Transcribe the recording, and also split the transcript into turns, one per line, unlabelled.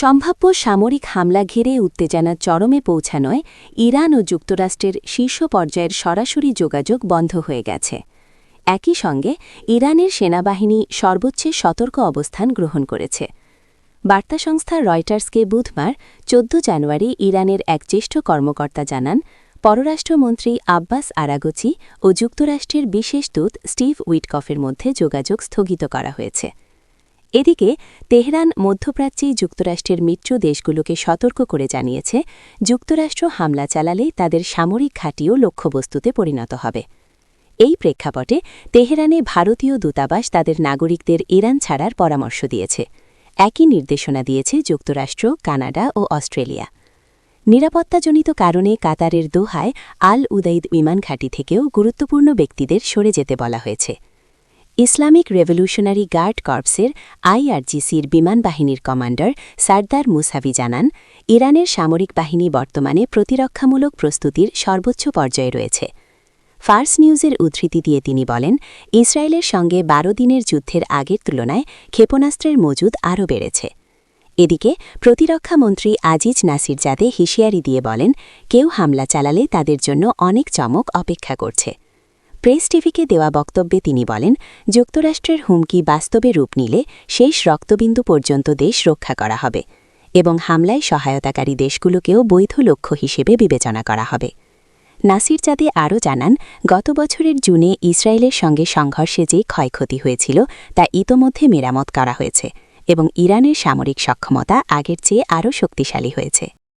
সম্ভাব্য সামরিক হামলা ঘিরে উত্তেজনা চরমে পৌঁছানোয় ইরান ও যুক্তরাষ্ট্রের শীর্ষ পর্যায়ের সরাসরি যোগাযোগ বন্ধ হয়ে গেছে। একই সঙ্গে ইরানের সেনাবাহিনী সর্বোচ্চ সতর্ক অবস্থান গ্রহণ করেছে। বার্তা সংস্থা রয়টার্সকে বুধবার চোদ্দ জানুয়ারি ইরানের এক জ্যেষ্ঠ কর্মকর্তা জানান, পররাষ্ট্রমন্ত্রী আব্বাস আরাগোচি ও যুক্তরাষ্ট্রের বিশেষ দূত স্টিভ উইটকফের মধ্যে যোগাযোগ স্থগিত করা হয়েছে। এদিকে, তেহরান মধ্যপ্রাচ্যে যুক্তরাষ্ট্রের মিত্র দেশগুলোকে সতর্ক করে জানিয়েছে, যুক্তরাষ্ট্র হামলা চালালে তাদের সামরিক ঘাঁটিও লক্ষ্যবস্তুতে পরিণত হবে। এই প্রেক্ষাপটে তেহরানে ভারতীয় দূতাবাস তাদের নাগরিকদের ইরান ছাড়ার পরামর্শ দিয়েছে। একই নির্দেশনা দিয়েছে যুক্তরাষ্ট্র, কানাডা ও অস্ট্রেলিয়া। নিরাপত্তাজনিত কারণে কাতারের দোহায় আল উদাইদ বিমান ঘাঁটি থেকেও গুরুত্বপূর্ণ ব্যক্তিদের সরে যেতে বলা হয়েছে। ইসলামিক রেভলিউশনারি গার্ড কর্পসের আইআরজিসির বিমান বাহিনীর কমান্ডার সারদার মুসাভি জানান, ইরানের সামরিক বাহিনী বর্তমানে প্রতিরক্ষামূলক প্রস্তুতির সর্বোচ্চ পর্যায়ে রয়েছে। ফার্স নিউজের উদ্ধৃতি দিয়ে তিনি বলেন, ইসরায়েলের সঙ্গে বারো দিনের যুদ্ধের আগের তুলনায় ক্ষেপণাস্ত্রের মজুদ আরও বেড়েছে। এদিকে প্রতিরক্ষামন্ত্রী আজিজ নাসির জাদে হুঁশিয়ারি দিয়ে বলেন, কেউ হামলা চালালে তাদের জন্য অনেক চমক অপেক্ষা করছে। প্রেস টিভিকে দেওয়া বক্তব্যে তিনি বলেন, যুক্তরাষ্ট্রের হুমকি বাস্তবে রূপ নিলে শেষ রক্তবিন্দু পর্যন্ত দেশ রক্ষা করা হবে এবং হামলায় সহায়তাকারী দেশগুলোকেও বৈধ লক্ষ্য হিসেবে বিবেচনা করা হবে। নাসির জাদে আরও জানান, গত বছরের জুনে ইসরায়েলের সঙ্গে সংঘর্ষে যে ক্ষয়ক্ষতি হয়েছিল তা ইতোমধ্যে মেরামত করা হয়েছে এবং ইরানের সামরিক সক্ষমতা আগের চেয়ে আরও শক্তিশালী হয়েছে।